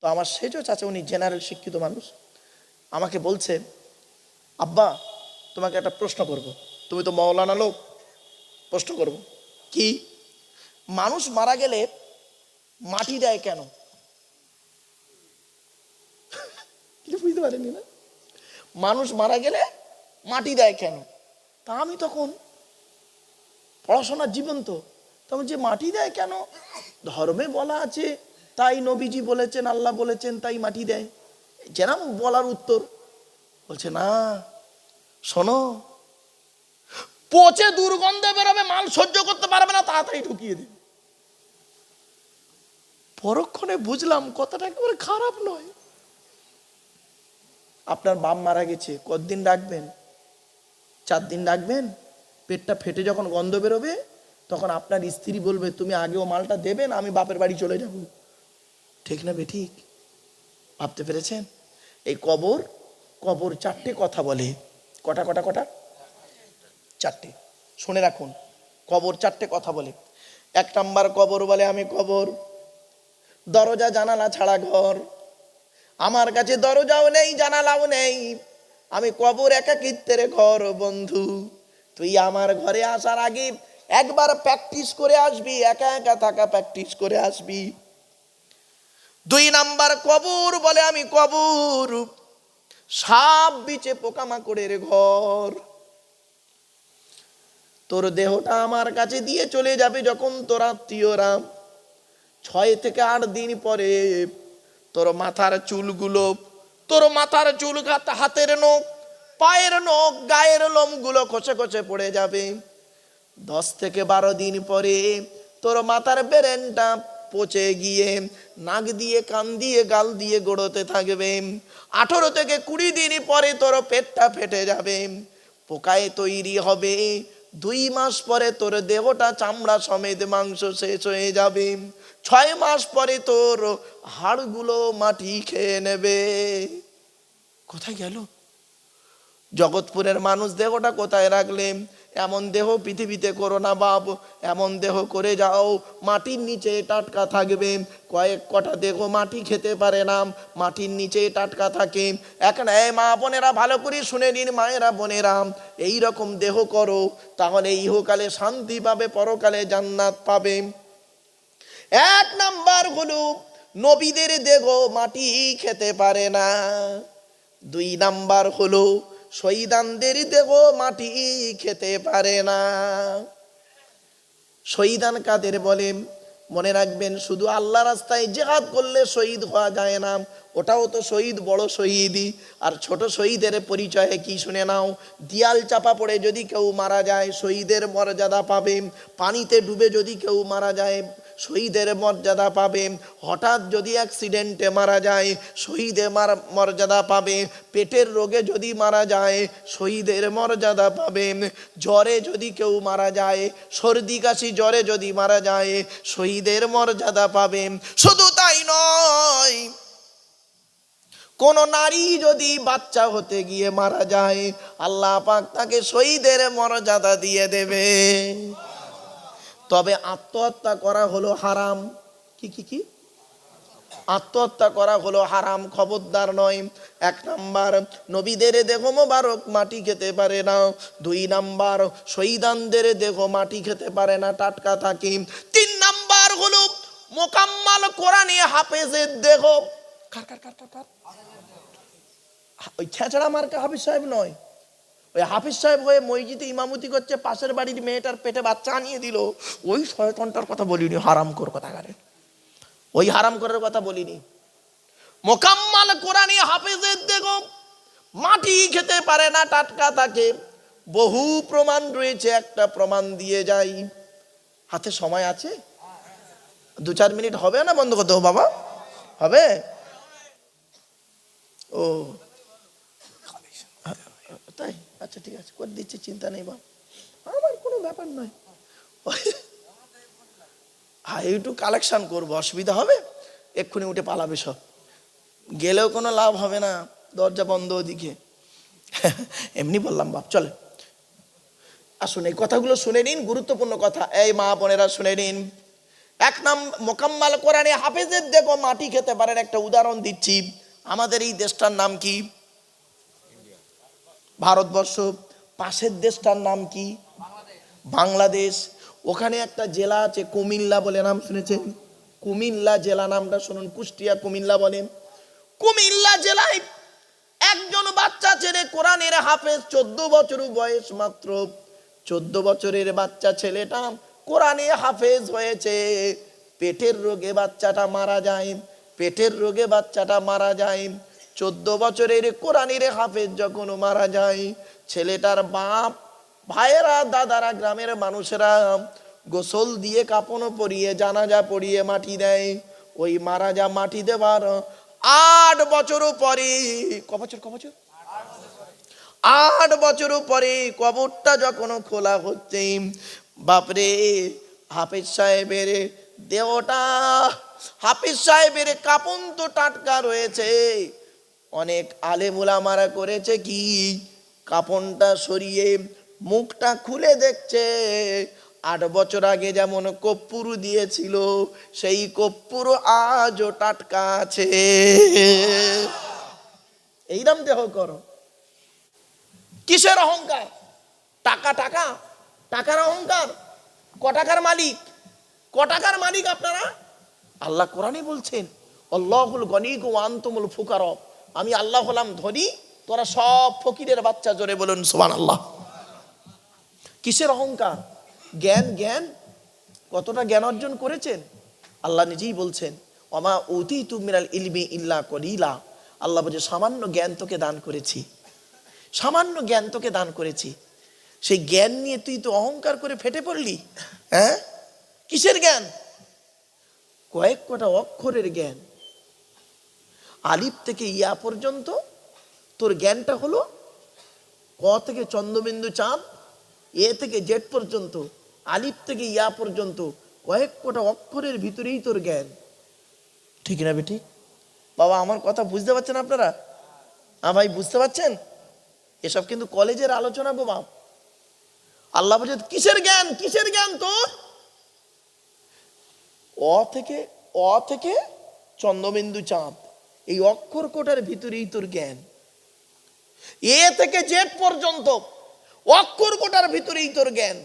তো আমার সেজও চাচা, উনি জেনারেল শিক্ষিত মানুষ। আমাকে বলছে, আব্বা, তোমাকে একটা প্রশ্ন করব। তুমি তো মৌলানা লোক, প্রশ্ন করব। কি? মানুষ মারা গেলে মাটি দেয় কেন? কিছু বুঝতে পারেনি না? মানুষ মারা গেলে মাটি দেয় কেন? তা আমি তখন পড়াশোনার জীবন তো তখন যে মাটি দেয় কেন? ধর্মে বলা আছে তাই নবীজি বলেছেন, আল্লাহ বলেছেন, তাই মাটি দেয়। যেরাম বলার উত্তর। বলছে, না, শোনো, পচে দুর্গন্ধে বেরোবে, মাল সহ্য করতে পারবে না, তাড়াতাড়ি ঢুকিয়ে দিন পরক্ষণে বুঝলাম, কথাটা একেবারে খারাপ নয়। আপনার বাপ মারা গেছে, কতদিন রাখবেন? চার দিন রাখবেন? পেটটা ফেটে যখন গন্ধ বেরোবে, তখন আপনার স্ত্রী বলবে, তুমি আগে ও মালটা দেবেন আমি বাপের বাড়ি চলে যাব। ঠিক না বে ঠিক? ভাবতে পেরেছেন? এই কবর কবর চারটে কথা বলে। কটা কটা কটা? চারটে। শুনে রাখুন, কবর চারটে কথা বলে। এক নাম্বার কবর বলে, আমি কবর। দরজা জানালা ছাড়া ঘর। আমার কাছে দরজাও নেই, জানালাও নেই। আমি কবর একাকিত্বের ঘর, বন্ধু। তুই আমার ঘরে আসার আগে একবার প্র্যাকটিস করে আসবি, একা একা থাকা প্র্যাকটিস করে আসবি। দুই নাম্বার কবর বলে আমি কবর। সাপ বিচে পোকামাকড়ের ঘর। তোর দেহটা আমার কাছে দিয়ে চলে যাবে যখন তোর আত্মীয়রা ছয় থেকে আট দিন পরে তোর মাথার চুলগুলো, তোর মাথার চুল হাত- হাতের নখ, পায়ের নখ, গায়ের লোমগুলো খসে খসে পড়ে যাবে। দশ থেকে বারো দিন পরে তোর মাথার বেরেনটা পচে গিয়ে নাক দিয়ে, কান দিয়ে, গাল দিয়ে গড়োতে থাকবে। আঠেরো থেকে কুড়ি দিন পরে তোর পেটটা ফেটে যাবে। পোকায় তৈরি হবে। দুই মাস পরে তোর দেহটা, চামড়া সমেত মাংস শেষ হয়ে যাবে। ছয় মাস পরে তোর হাড়গুলো মাটি খেয়ে নেবে। কোথায় গেল? জগৎপুরের মানুষ দেহটা কোথায় রাখলে? এমন দেহ পৃথিবীতে করো না বাপ, এমন দেহ করে যাও, মাটির নিচে টাটকা থাকবে। কয়েক কটা দেহ মাটি খেতে পারে না, মাটির নিচে টাটকা থাকে। এক না এই মা বোনেরা, ভালো করে শুনে নিন মায়েরা বোনেরা, এই রকম দেহ করো, তাহলে ইহকালে শান্তি পাবে, পরকালে জান্নাত পাবে। এক নাম্বার হলো, নবীদের দেহ মাটি খেতে পারে না। দুই নাম্বার হলো শহীদানদের দেহ মাটি খেতে পারে না। শহীদান কাদের বলে? মনে রাখবেন, শুধু আল্লাহ রাস্তায় জেহাদ করলে শহীদ হওয়া যায় না। ওটাও তো শহীদ, বড় শহীদই। আর ছোট শহীদের পরিচয়ে কি শুনে নাও? দিয়াল চাপা পড়ে যদি কেউ মারা যায়, শহীদের মর্যাদা পাবে। পানিতে ডুবে যদি কেউ মারা যায় শহীদের মর্যাদা পাবে। হঠাৎ যদি অ্যাক্সিডেন্টে মারা যায়, শহীদের মার মর্যাদা পাবে। পেটের রোগে যদি মারা যায়, শহীদের মর্যাদা পাবে। জ্বরে যদি কেউ মারা যায়, সর্দি কাশি জ্বরে যদি মারা যায়, শহীদের মর্যাদা পাবে। শুধু তাই নয়, কোন নারী যদি বাচ্চা হতে গিয়ে মারা যায়, আল্লাহ পাক তাকে শহীদের মর্যাদা দিয়ে দেবে। তবে আত্মহত্যা করা হলো হারাম। কি কি কি? আত্মহত্যা করা হলো হারাম, খবরদার নয়। এক নাম্বার, নবীদের দেহ মোবারক মাটি খেতে পারে না। দুই নাম্বার, শহীদানদের দেহ মাটি খেতে পারে না, টাটকা থাকে। তিন নাম্বার হলো মোকাম্মাল কোরআনে হাফেজের দেহ। কার কার কার কার ওই ছেঁচড়া মার্কা হাফিজ সাহেব নয়। ওই হাফিজ সাহেব হয়ে মসজিদে ইমামতি করছে, পাশের বাড়ির মেয়েটার পেটে বাচ্চা আনিয়ে দিল। ওই শয়তনটার কথা বলিনি, হারাম কর কথা গারে ওই হারাম করার কথা বলিনি। মোকাম্মাল কোরআনি হাফিজের দেখো মাটি খেতে পারে না টাটকা থাকে বহু প্রমাণ রয়েছে, একটা প্রমাণ দিয়ে যাই। হাতে সময় আছে? দু চার মিনিট হবে না বন্ধ করতে বাবা? হবে? ও আচ্ছা ঠিক আছে, করে দিচ্ছি, চিন্তা নেই বাপ। আমার কোনো ব্যাপার নয়। হ্যাঁ একটু কালেকশন করব, অসুবিধা হবে? এক্ষুনি উঠে পালাবে সব। গেলেও কোনো লাভ হবে না, দরজা বন্ধ ওদিকে। এমনি বললাম, বাপ, চলে। আসুন, এই কথাগুলো শুনে নিন, গুরুত্বপূর্ণ কথা। এই মা বোনেরা শুনে নিন। এক নাম মোকাম্মাল কোরআনে হাফেজের দেখো, মাটি খেতে পারেন। একটা উদাহরণ দিচ্ছি। আমাদের এই দেশটার নাম কি? ভারতবর্ষ, পাশের দেশটার নাম কি? বাংলাদেশ। ওখানে একটা জেলা আছে, কুমিল্লা বলে নাম শুনেছেন? কুমিল্লা জেলা নামটা শুনুন, কুষ্টিয়া কুমিল্লা বলেন। কুমিল্লা জেলায় একজন বাচ্চা ছেলে, কোরআনের হাফেজ, চোদ্দ বছর বয়স মাত্র। চোদ্দ বছরের বাচ্চা ছেলেটা কোরআনে হাফেজ হয়েছে। পেটের রোগে বাচ্চাটা মারা যায়, পেটের রোগে বাচ্চাটা মারা যায়। চোদ্দ বছরের কোরআনের হাফেজ যখন মারা যায়, ছেলেটার বাপ, ভাইয়েরা, দাদারা, গ্রামের মানুষেরা গোসল দিয়ে কাপড় পরিয়ে, জানাজা পরিয়ে মাটি দেয়। ওই মারা যা মাটি দেবার আট বছর পরে, ক বছর ক বছর? আট বছর পরে কবরটা যখন খোলা হচ্ছে, বাপরে, হাফিজ সাহেবের দেহটা, হাফিজ সাহেবের কাপন তো টাটকা রয়েছে। অনেক আলেমুলা মারা করেছে কি? কাপনটা সরিয়ে মুখটা খুলে দেখছে। আট বছর আগে যেমন কপ্পুর দিয়েছিল, সেই কপ্পুর আজও টাটকা আছে। এইরম দেহ করো। কিসের অহংকার? টাকা টাকা? টাকার অহংকার? ক টাকার মালিক? ক টাকার মালিক আপনারা? আল্লাহ কোরআনে বলছেন, আল্লাহুল গনিক ও আন্তমুল ফুকার আমি আল্লাহ হলাম ধনী, তোরা সব ফকিরের বাচ্চা, জোরে বলুন সুবান আল্লাহ কিসের অহংকার? জ্ঞান জ্ঞান? কতটা জ্ঞান অর্জন করেছেন? আল্লাহ নিজেই বলছেন অমা অতি তুমিরাল ইলমি ইল্লা কলিলা। আল্লাহ বলছে, সামান্য জ্ঞান তোকে দান করেছি। সামান্য জ্ঞান তোকে দান করেছি। সেই জ্ঞান নিয়ে তুই তো অহংকার করে ফেটে পড়লি। হ্যাঁ? কিসের জ্ঞান? কয়েক কটা অক্ষরের জ্ঞান। আলিফ থেকে ইয়া পর্যন্ত তোর জ্ঞানটা হলো ক থেকে চন্দ্রবিন্দু চাঁদ, এ থেকে জেড পর্যন্ত, আলিফ থেকে ইয়া পর্যন্ত, কয়েক কটা অক্ষরের ভিতরেই তোর জ্ঞান। ঠিক না বেটি? বাবা, আমার কথা বুঝতে পারছেন আপনারা? হ্যাঁ ভাই, বুঝতে পারছেন? এসব কিন্তু কলেজের আলোচনা বাপ আল্লাহ বলছে কিসের জ্ঞান? কিসের জ্ঞান তোর? অ থেকে অ থেকে চন্দ্রবিন্দু চাঁদ। এই অক্ষর কোটার ভিতরেই তোর জ্ঞান। এ থেকে জেড পর্যন্ত অক্ষর কোটার ভিতরেই তোর জ্ঞান।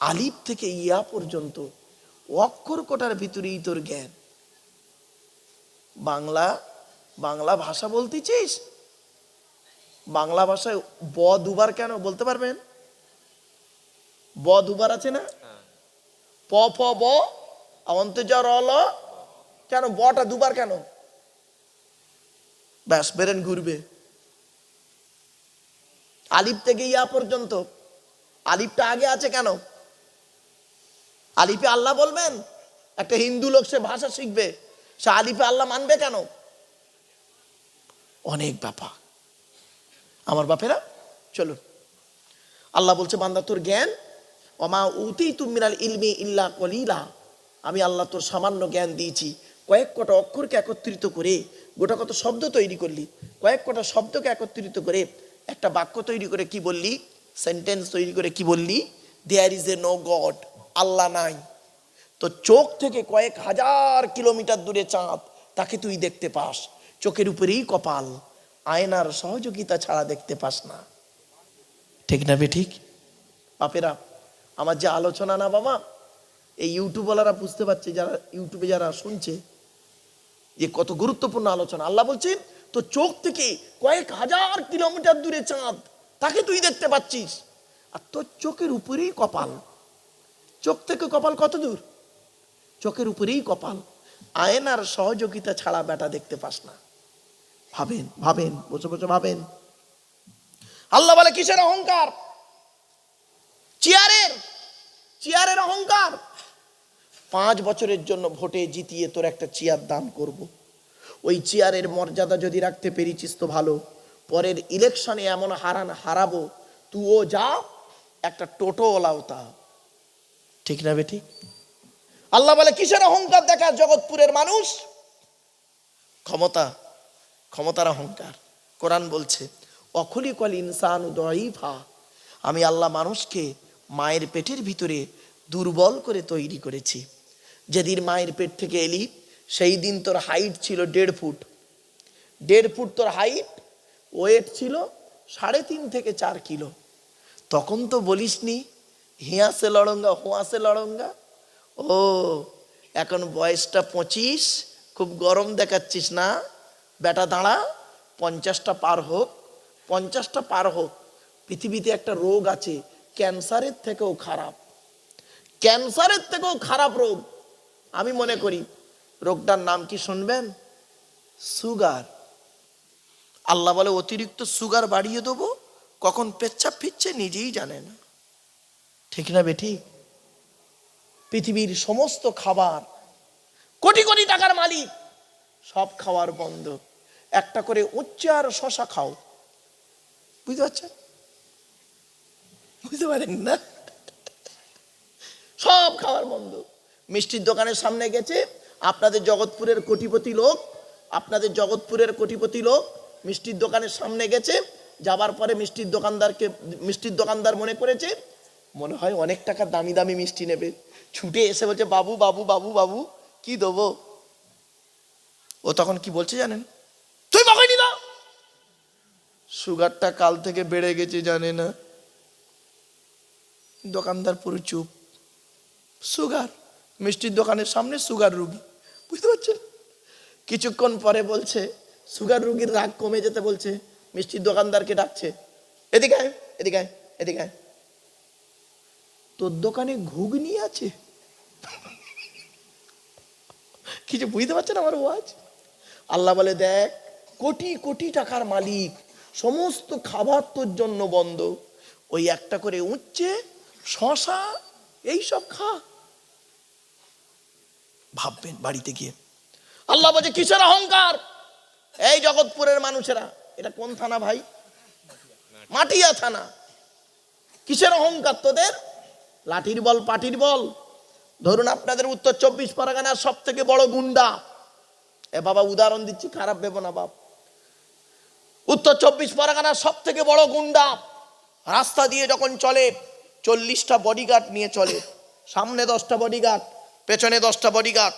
আলিফ থেকে ইয়া পর্যন্ত অক্ষর কোটার ভিতরেই তোর জ্ঞান। বাংলা বাংলা ভাষা বলতেছিস? বাংলা ভাষায় ব দুবার কেন বলতে পারবেন? ব দুবার আছে না? প, ফ, ব অন্ত যা রল কেন? বটা দুবার কেন? ব্যাস, বেরেন ঘুরবে। আলিফ থেকে ইয়া পর্যন্ত। আলিফটা আগে আছে কেন? আলিফে আল্লাহ বলবেন, একটা হিন্দু লোক, সে ভাষা শিখবে। সে আলিফে আল্লাহ মানবে কেন? অনেক ব্যাপার। আমার বাপেরা, চলুন। আল্লাহ বলছে, বান্দা, তোর জ্ঞান অমা উতি তুমিনাল ইলমি ইল্লা কলিলা। আমি আল্লাহ তোর সামান্য জ্ঞান দিয়েছি। কয়েক কটা অক্ষরকে একত্রিত করে গোটা কত শব্দ তৈরি করলি? কয়েক কটা শব্দকে একত্রিত করে একটা বাক্য তৈরি করে কি বললি? সেন্টেন্স তৈরি করে কি বললি? There is a no God Allah নাই। তো চোখ থেকে কয়েক হাজার কিলোমিটার দূরে চাঁদ, তাকে তুই দেখতে পাস। চোখের উপরেই কপাল, আয়নার সহযোগিতা ছাড়া দেখতে পাস না। ঠিক না বে ঠিক? বাপেরা, আমার যে আলোচনা না বাবা, এই ইউটিউবওয়ালারা বুঝতে পারছে, যারা ইউটিউবে যারা শুনছে যে কত গুরুত্বপূর্ণ আলোচনা। আল্লাহ বলছেন, তো চোখ থেকে কয়েক হাজার কিলোমিটার দূরে চাঁদ, তাকে তুই দেখতে পাচ্ছিস। আর তোর চোখের উপরেই কপাল। চোখ থেকে কপাল কত দূর? চোখের উপরেই কপাল। আয়নার সহযোগিতা ছাড়া বেটা দেখতে পাস না। ভাবেন ভাবেন, বসে বসে ভাবেন। আল্লাহ বলে, কিসের অহংকার? চেয়ারের চেয়ারের অহংকার। পাঁচ বছরের জন্য ভোটে জিতিয়ে তোর একটা চেয়ার দান করব। ওই চেয়ারের মর্যাদা যদি রাখতে পেরেছিস তো ভালো। পরের ইলেকশনে এমন হারান হারাবো তুও যা, একটা টোটোওয়ালাও তা। ঠিক না বেঠিক আল্লাহ বলে, কিসের অহংকার দেখা জগৎপুরের মানুষ? ক্ষমতা, ক্ষমতার অহংকার। কোরআন বলছে অখলি কল ইনসান আমি আল্লাহ মানুষকে মায়ের পেটের ভিতরে দুর্বল করে তৈরি করেছি। যেদিন মায়ের পেট থেকে এলি, সেই দিন তোর হাইট ছিল দেড় ফুট। দেড় ফুট তোর হাইট ওয়েট ছিল সাড়ে তিন থেকে চার কিলো। তখন তো বলিসনি হিয়াসে লড়ঙ্গা হোয়াসে লড়ঙ্গা। ও, এখন বয়সটা পঁচিশ, খুব গরম দেখাচ্ছিস না। বেটা দাঁড়া, পঞ্চাশটা পার হোক, পঞ্চাশটা পার হোক। পৃথিবীতে একটা রোগ আছে, ক্যান্সারের থেকেও খারাপ। ক্যান্সারের থেকেও খারাপ রোগ। আমি মনে করি, রোগটার নাম কি শুনবেন? সুগার। আল্লাহ বলে, অতিরিক্ত সুগার বাড়িয়ে দেবো, কখন পেচ্ছাপ ফিরছে নিজেই জানে না। ঠিক না বেঠি? পৃথিবীর সমস্ত খাবার, কোটি কোটি টাকার মালিক, সব খাওয়ার বন্ধ। একটা করে উচ্চে আর শশা খাও। বুঝতে পারছেন? বুঝতে পারেন না? সব খাওয়ার বন্ধ। মিষ্টির দোকানের সামনে গেছে। আপনাদের জগৎপুরের কোটিপতি লোক, আপনাদের জগৎপুরের কোটিপতি লোক মিষ্টির দোকানের সামনে গেছে। যাবার পরে মিষ্টির দোকানদারকে, মিষ্টির দোকানদার মনে করেছে, মনে হয় অনেক টাকা দামি দামি মিষ্টি নেবে। ছুটে এসে বলছে, বাবু বাবু বাবু বাবু, কি দেবো? ও তখন কি বলছে জানেন? তুই বকাই দাও সুগারটা কাল থেকে বেড়ে গেছে জানে না। দোকানদার পুরো চুপ। সুগার? মিষ্টির দোকানের সামনে সুগার রুগী। বুঝতে পারছেন? কিছুক্ষণ পরে বলছে, সুগার রুগীর রাগ কমে যেতে বলছে, মিষ্টির দোকানদারকে ডাকছে, এদিকে এদিকে এদিকে তোর দোকানে ঘুগনি আছে? কিছু বুঝতে পারছেন আমার ওয়াজ? আল্লাহ বলে, দেখ, কোটি কোটি টাকার মালিক, সমস্ত খাবার তোর জন্য বন্ধ। ওই একটা করে উচ্ছে, শশা, এইসব খা। ভাববেন বাড়িতে গিয়ে। আল্লাহ বলছে, কিসের অহংকার? এই জগৎপুরের মানুষেরা, এটা কোন থানা ভাই? মাটিয়া থানা। কিসের অহংকার তোদের? লাঠির বল, পাটির বল। ধরুন আপনাদের উত্তর চব্বিশ পরগনার সব থেকে বড় গুন্ডা। এ বাবা, উদাহরণ দিচ্ছি, খারাপ ভেবো না বাপ। উত্তর চব্বিশ পরগনার সব থেকে বড় গুন্ডা। রাস্তা দিয়ে যখন চলে, চল্লিশটা বডিগার্ড নিয়ে চলে। সামনে দশটা বডিগার্ড পেছনে দশটা বডিগার্ড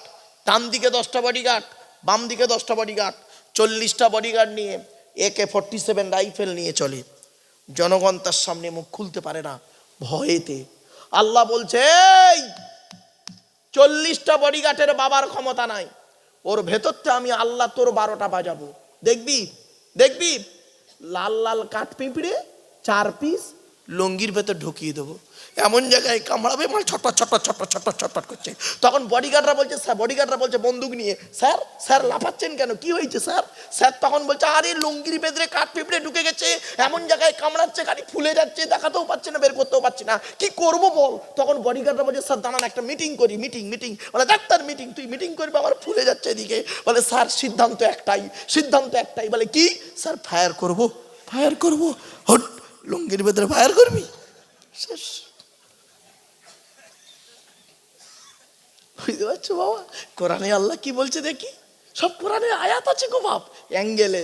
ডান দিকে দশটা বডিগার্ড বাম দিকে দশটা বডিগার্ড চল্লিশটা বডিগার্ড নিয়ে একে ফোরটি সেভেন রাইফেল নিয়ে চলে। জনগণ তার সামনে মুখ খুলতে পারে না ভয়েতে। আল্লাহ বলছে "এই, চল্লিশটা বডিগার্ডের বাবার ক্ষমতা নাই। ওর ভেতরটা আমি আল্লাহ তোর বারোটা বাজাবো। দেখবি? দেখবি? লাল লাল কাঠ পিঁপড়ে চার পিস লঙ্গির ভেতর ঢুকিয়ে দেবো। এমন জায়গায় কামড়াবে মানে ছটপট ছটপট ছটপট ছটপট ছটপট করছে। তখন বডিগার্ডরা বলছে, স্যার বডিগার্ডরা বলছে, বন্দুক নিয়ে, স্যার স্যার, লাফাচ্ছেন কেন? কি হয়েছে, স্যার? স্যার তখন বলছে, আরে, লঙ্গির ভেতরে কাঠ পিঁপড়ে ঢুকে গেছে, এমন জায়গায় কামড়াচ্ছে, গাড়ি ফুলে যাচ্ছে, দেখাতেও পাচ্ছে না, বের করতেও পারছি না। কি করব বল? তখন বডিগার্ডরা বলছে, স্যার, দাঁড়ান, একটা মিটিং করি মিটিং মিটিং বলে ডাক্তার মিটিং তুই মিটিং করবি আমার ফুলে যাচ্ছে এদিকে। বলে, স্যার, সিদ্ধান্ত একটাই সিদ্ধান্ত একটাই। বলে, কি? স্যার ফায়ার করব ফায়ার করব। হট লঙ্গির ভেতরে ফায়ার করবি? শেষ। বুঝতে পারছ বাবা? কোরআনে আল্লাহ কি বলছে দেখি? সব কোরআনে আয়াত আছে গো বাপ, অ্যাঙ্গেলে।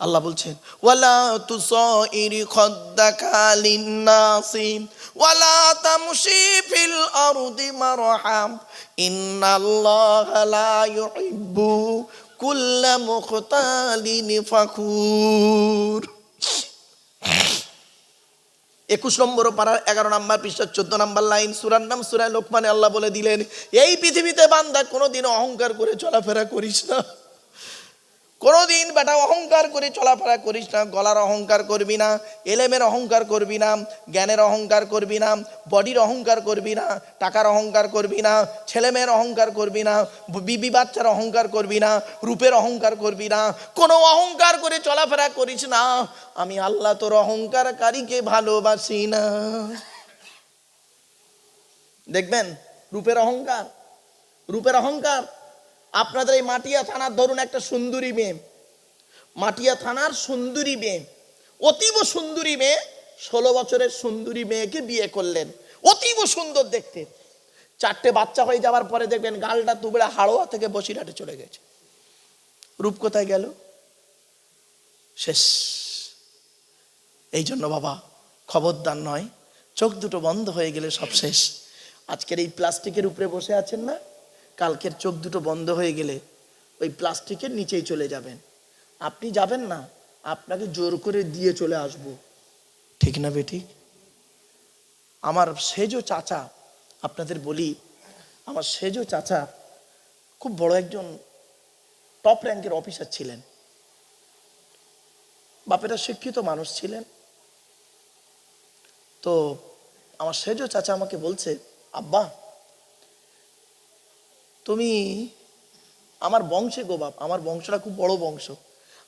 আল্লাহ বলছেন, ওয়ালা তুসাইর খাদ্দাকা লিন্নাসি, ওয়ালা তামশি ফিল আরদি মারহাম, ইন্নাল্লাহা লা ইউহিব্বু কুল্লা মুখতালিন ফাখুর। একুশ নম্বর পাড়ার এগারো নম্বর পৃষ্ঠার চোদ্দ নম্বর লাইন। সুরার নাম সুরায় লোকমানে আল্লাহ বলে দিলেন, এই পৃথিবীতে বান্দা কোনোদিন অহংকার করে চলাফেরা করিস না। কোনোদিন বেটা অহংকার করে চলাফেরা করিস না, গলার অহংকার করবি না, এলেমের অহংকার করবি না, জ্ঞানের অহংকার করবি না, বডির অহংকার করবি না, টাকার অহংকার করবি না, ছেলেমেয়ের অহংকার করবি না, বিবি বাচ্চার অহংকার করবি না, রূপের অহংকার করবি না, কোনো অহংকার করে চলাফেরা করিস না, আমি আল্লাহ তোর অহংকারকারীকে ভালোবাসি না। দেখবেন, রূপের অহংকার রূপের অহংকার আপনাদের এই মাটিয়া থানার ধরুন একটা সুন্দরী মেয়ে। মাটিয়া থানার সুন্দরী মেয়ে, অতীব সুন্দরী মেয়ে, ষোলো বছরের সুন্দরী মেয়েকে বিয়ে করলেন। অতীব সুন্দর দেখতে। চারটে বাচ্চা হয়ে যাওয়ার পরে দেখবেন গালটা তুবড়ে হাড়োয়া থেকে বসিরহাটে চলে গেছে। রূপ কোথায় গেল? শেষ। এই জন্য বাবা, খবরদার নয়, চোখ দুটো বন্ধ হয়ে গেলে সব শেষ। আজকের এই প্লাস্টিকের উপরে বসে আছেন না? কালকের চোখ দুটো বন্ধ হয়ে গেলে ওই প্লাস্টিকের নিচেই চলে যাবেন। আপনি যাবেন না, আপনাকে জোর করে দিয়ে চলে আসব। ঠিক না বেটি? আমার সেজো চাচা, আপনাদের বলি, আমার সেজো চাচা খুব বড় একজন টপ র্যাঙ্কের অফিসার ছিলেন। বাপেরা শিক্ষিত মানুষ ছিলেন। তো আমার সেজো চাচা আমাকে বলছে, আব্বা তুমি আমার বংশে গো বাপ, আমার বংশটা খুব বড় বংশ।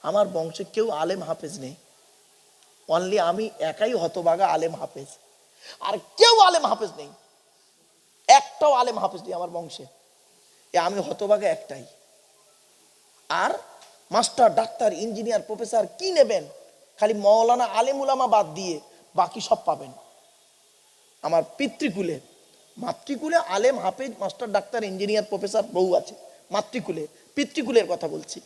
আমার বংশে কেউ আলেম হাফেজ নেই। অনলি আমি একাই হতবাগা আলেম হাফেজ। আর কেউ আলেম হাফেজ নেই। একটাও আলেম হাফেজ নেই আমার বংশে। এ আমি হতবাগা একটাই। আর মাস্টার, ডাক্তার, ইঞ্জিনিয়ার, প্রফেসর কি নেবেন? খালি মৌলানা আলেম উলামা বাদ দিয়ে বাকি সব পাবেন। আমার পিতৃকুলে মাতৃকুলে আলেম হাফেজ মাস্টার ডাক্তার ইঞ্জিনিয়ার প্রফেসর বহু আছে। মাতৃকুলে পিতৃকুলের কথা বলছি।